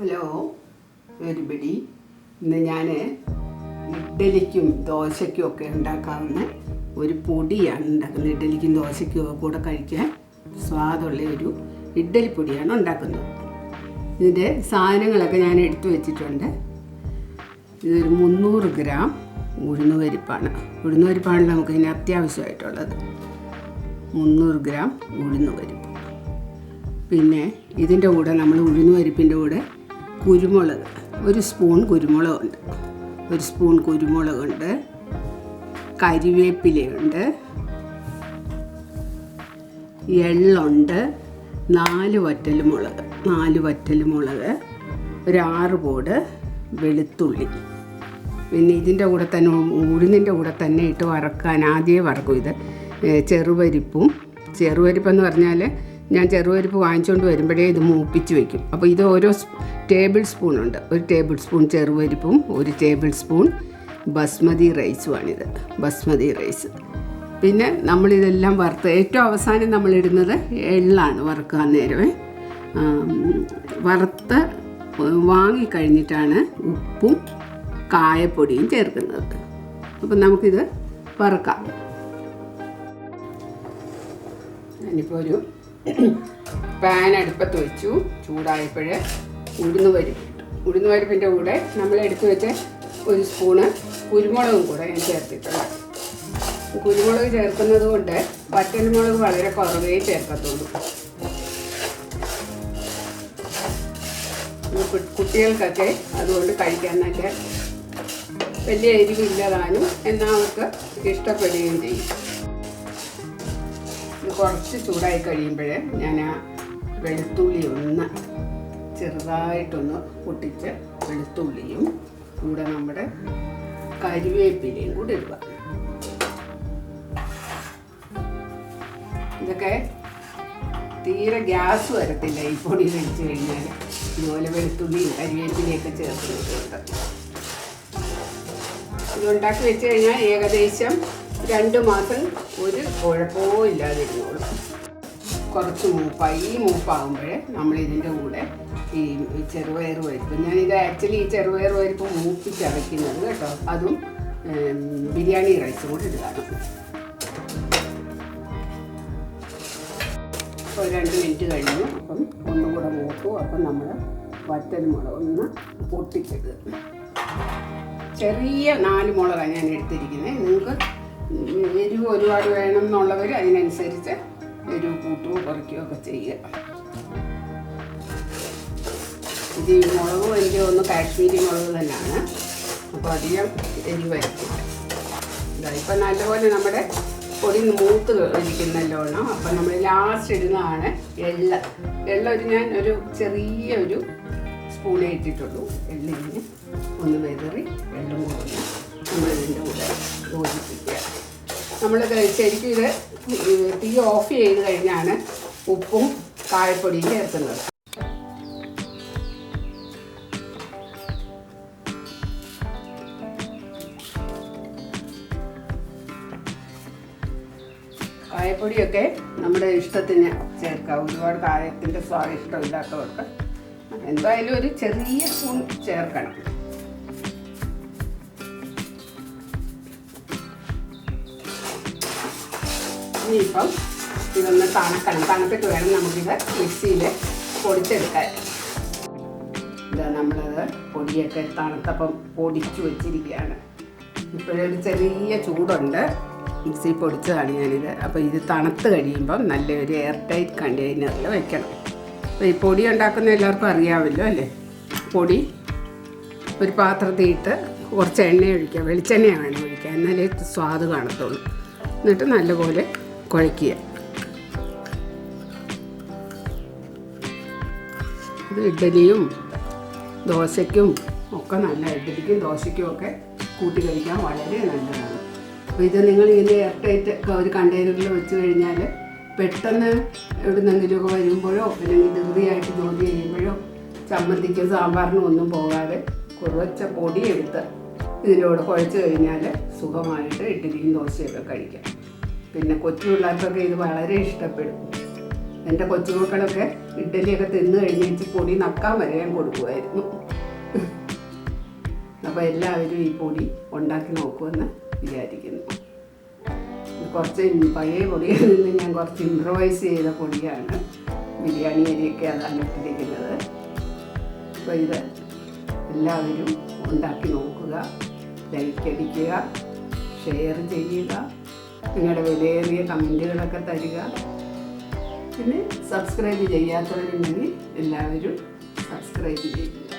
Hello everybody ഇന്ന് ഞാൻ ഇഡ്ഡലിക്കും ദോശയ്ക്കും ഒക്കെ ഉണ്ടാക്കാവുന്ന ഒരു പൊടിയാണ് ഉണ്ടാക്കുന്നത്. ഇഡ്ഡലിക്കും ദോശയ്ക്കും ഒക്കെ കൂടെ കഴിക്കാൻ സ്വാദുള്ള ഒരു ഇഡ്ഡലി പൊടിയാണ് ഉണ്ടാക്കുന്നത്. ഇതിന്റെ സാധനങ്ങളൊക്കെ ഞാൻ എടുത്തു വെച്ചിട്ടുണ്ട്. ഇതൊരു മുന്നൂറ് ഗ്രാം ഉഴുന്ന് പരിപ്പാണ്. ഉഴുന്ന് പരിപ്പാണ് നമുക്ക് ഇതിന് അത്യാവശ്യമായിട്ടുള്ളത്. മുന്നൂറ് ഗ്രാം ഉഴുന്ന് പരിപ്പ്. പിന്നെ ഇതിന്റെ കൂടെ നമ്മൾ ഉഴുന്ന് പരിപ്പിന്റെ കൂടെ കുരുമുളക്. ഒരു സ്പൂൺ കുരുമുളകുണ്ട്. ഒരു സ്പൂൺ കുരുമുളകുണ്ട്. കരിവേപ്പിലയുണ്ട്. എള്ളുണ്ട്. നാല് വറ്റൽമുളക് നാല് വറ്റൽമുളക് ഒരു ആറ് പോട് വെളുത്തുള്ളി. പിന്നെ ഇതിന്റെ കൂടെ തന്നെ ഉഴുന്നിന്റെ കൂടെ തന്നെ ഇട്ട് വറക്കാൻ ആദ്യമേ വറക്കും ഇത്. ചെറുപരിപ്പും. ചെറുപരിപ്പെന്ന് പറഞ്ഞാൽ ഞാൻ ചെറുപരിപ്പ് വാങ്ങിച്ചുകൊണ്ട് വരുമ്പോഴേ ഇത് മൂപ്പിച്ച് വെക്കും. അപ്പോൾ ഇത് ഓരോ ടേബിൾ സ്പൂണുണ്ട് ഒരു ടേബിൾ സ്പൂൺ ചെറുപരിപ്പും ഒരു ടേബിൾ സ്പൂൺ ബസ്മതി റൈസുമാണിത് ബസ്മതി റൈസ്. പിന്നെ നമ്മളിതെല്ലാം വറുത്ത് ഏറ്റവും അവസാനം നമ്മളിടുന്നത് എള്ളാണ് വറുക്കാൻ നേരമേ. വറുത്ത് വാങ്ങിക്കഴിഞ്ഞിട്ടാണ് ഉപ്പും കായപ്പൊടിയും ചേർക്കുന്നത്. അപ്പം നമുക്കിത് വറുക്കാം. ഞാനിപ്പോൾ ഒരു പാൻ അടുപ്പത്ത് വെച്ചു. ചൂടായപ്പോൾ ഉഴുന്ന് പരിപ്പ് ഉഴുന്ന് പരിപ്പിന്റെ കൂടെ നമ്മൾ എടുത്തു വെച്ച ഒരു സ്പൂണ് കുരുമുളകും കൂടെ ഞാൻ ചേർത്തിട്ടുള്ളത്. കുരുമുളക് ചേർക്കുന്നത് കൊണ്ട് വറ്റൽമുളക് വളരെ കുറവേ ചേർക്കത്തുള്ളൂ. കുട്ടികൾക്കൊക്കെ അതുകൊണ്ട് കഴിക്കാൻ നല്ല വലിയ എരിവില്ലതാനും എന്നാൽ അവർക്ക് ഇഷ്ടപ്പെടുകയും ചെയ്യും. കുറച്ച് ചൂടായി കഴിയുമ്പോൾ ഞാൻ ആ വെളുത്തുള്ളി ഒന്ന് ചെറുതായിട്ടൊന്ന് പൊട്ടിച്ച് വെളുത്തുള്ളിയും കൂടെ നമ്മുടെ കരിവേപ്പിലയും കൂടെ ഇടുക. ഇതൊക്കെ തീരെ ഗ്യാസ് വരത്തില്ല ഈ പൊടി കഴിച്ചു കഴിഞ്ഞാൽ ഇതുപോലെ വെളുത്തുള്ളിയും കരിവേപ്പിലയൊക്കെ ചേർത്ത് ഇത് ഉണ്ടാക്കി വെച്ച് കഴിഞ്ഞാൽ ഏകദേശം രണ്ട് മാസം ഒരു കുഴപ്പവും ഇല്ലാതിരുന്നോളൂ. കുറച്ച് മൂപ്പായി. ഈ മൂപ്പാകുമ്പോഴേ നമ്മൾ ഇതിന്റെ കൂടെ ഈ ചെറുപയർ പരിപ്പ് ഞാനിത് ആക്ച്വലി ഈ ചെറുപയർ പരിപ്പ് മൂപ്പിച്ചരയ്ക്കുന്നത് കേട്ടോ. അതും ബിരിയാണി റൈസും കൂടെ ഇടുകയാണ് ഇപ്പോൾ രണ്ട് മിനിറ്റ് കഴിഞ്ഞു. അപ്പം ഒന്നും കൂടെ മൂക്കും അപ്പം നമ്മൾ വറ്റൽ മുളക് ഒന്ന് പൊട്ടിച്ചെടുക്കും. ചെറിയ നാല് മുളകാണ് ഞാൻ എടുത്തിരിക്കുന്നത്. നിങ്ങൾക്ക് എരിവ് ഒരുപാട് വേണം എന്നുള്ളവർ അതിനനുസരിച്ച് എരിവ് കൂട്ടുകയോ കുറയ്ക്കുകയോ ഒക്കെ ചെയ്യുക. ഇത് ഈ മുളകും എനിക്ക് തോന്നുന്നു കാശ്മീരി മുളക് തന്നെയാണ്. അപ്പോൾ അധികം എരിവ് വരത്തില്ല ഇതാ ഇപ്പം നല്ലപോലെ നമ്മുടെ പൊടി മൂത്ത് ഇരിക്കുന്നല്ലോ എണ്ണം. അപ്പം നമ്മൾ ലാസ്റ്റ് ഇടുന്നതാണ് എള്ള. എള്ള ഒരു ഞാൻ ഒരു ചെറിയ ഒരു സ്പൂണേ ഇട്ടിട്ടുള്ളൂ. എള്ളിന് ഒന്ന് വെതറി വെള്ളം കൂടി നമ്മൾ ഇതിന്റെ കൂടെ യോജിപ്പിക്കുക നമ്മൾ ശരിക്കും ഇത് തീ ഓഫ് ചെയ്ത് കഴിഞ്ഞാണ് ഉപ്പും കായപ്പൊടിയും ചേർക്കുന്നത്. കായപ്പൊടിയൊക്കെ നമ്മുടെ ഇഷ്ടത്തിന് ചേർക്കാം. ഒരുപാട് കായത്തിന്റെ സ്വാദിഷ്ടം ഇല്ലാത്തവർക്ക് എന്തായാലും ഒരു ചെറിയ സ്പൂൺ ചേർക്കണം. ഇനിയിപ്പം ഇതൊന്ന് തണക്കണം തണുത്തിട്ട് വേണം നമുക്കിത് മിക്സിയിൽ പൊടിച്ചെടുക്കാൻ. ഇതാ നമ്മളത് പൊടിയൊക്കെ തണുത്തപ്പം പൊടിച്ചു വെച്ചിരിക്കുകയാണ്. ഇപ്പോഴൊരു ചെറിയ ചൂടുണ്ട്. മിക്സി പൊടിച്ചതാണ് ഞാനിത്. അപ്പോൾ ഇത് തണുത്ത് കഴിയുമ്പം നല്ലൊരു എയർ ടൈറ്റ് കണ്ടെയ്നറിൽ വെക്കണം. അപ്പോൾ ഈ പൊടി ഉണ്ടാക്കുന്ന എല്ലാവർക്കും അറിയാമല്ലോ അല്ലേ? പൊടി ഒരു പാത്രത്തിൽ ഇട്ട് കുറച്ച് എണ്ണ ഒഴിക്കുക. വെളിച്ചെണ്ണയാണ് ഒഴിക്കുക. എന്നാലേ സ്വാദ് കാണത്തുള്ളൂ. എന്നിട്ട് നല്ലപോലെ കുഴയ്ക്കുക ഇത് ഇഡ്ഡലിയും ദോശയ്ക്കും ഒക്കെ നല്ല ഇഡ്ഡലിക്കും ദോശയ്ക്കും ഒക്കെ കൂട്ടി കഴിക്കാൻ വളരെ നല്ലതാണ്. അപ്പോൾ ഇത് നിങ്ങൾ ഇതിന്റെ എയർടൈറ്റ് ഒരു കണ്ടെയ്നറിൽ വെച്ച് കഴിഞ്ഞാൽ പെട്ടെന്ന് എവിടുന്നെങ്കിലുമൊക്കെ വരുമ്പോഴോ അല്ലെങ്കിൽ ധൃതിയായിട്ട് ജോലി ചെയ്യുമ്പോഴോ ചമ്മന്തിക്കും സാമ്പാറിനും ഒന്നും പോകാതെ കുറച്ച പൊടിയെടുത്ത് ഇതിന്റെ കൂടെ കുഴച്ച് കഴിഞ്ഞാൽ സുഖമായിട്ട് ഇഡ്ഡലിയും ദോശയൊക്കെ കഴിക്കാം. പിന്നെ കൊച്ചു പിള്ളേർക്കൊക്കെ ഇത് വളരെ ഇഷ്ടപ്പെടും. എന്റെ കൊച്ചുമക്കളൊക്കെ ഇഡ്ഡലിയൊക്കെ തിന്നു കഴിഞ്ഞിട്ട് പൊടി നക്കാൻ വരെ ഞാൻ കൊടുക്കുമായിരുന്നു. അപ്പോൾ എല്ലാവരും ഈ പൊടി ഉണ്ടാക്കി നോക്കുമെന്ന് വിചാരിക്കുന്നു. കുറച്ച് പഴയ പൊടിയിൽ നിന്ന് ഞാൻ കുറച്ച് ഇംപ്രവൈസ് ചെയ്ത പൊടിയാണ് ബിരിയാണി അരിയൊക്കെ അതാണ് ഇട്ടിരിക്കുന്നത് അപ്പോൾ ഇത് എല്ലാവരും ഉണ്ടാക്കി നോക്കുക ലൈക്ക് അടിക്കുക ഷെയർ ചെയ്യുക. നിങ്ങളുടെ വിലയേറിയ കമന്റുകളൊക്കെ തരിക. പിന്നെ സബ്സ്ക്രൈബ് ചെയ്യാത്തവരുണ്ടെങ്കിൽ എല്ലാവരും സബ്സ്ക്രൈബ് ചെയ്യുക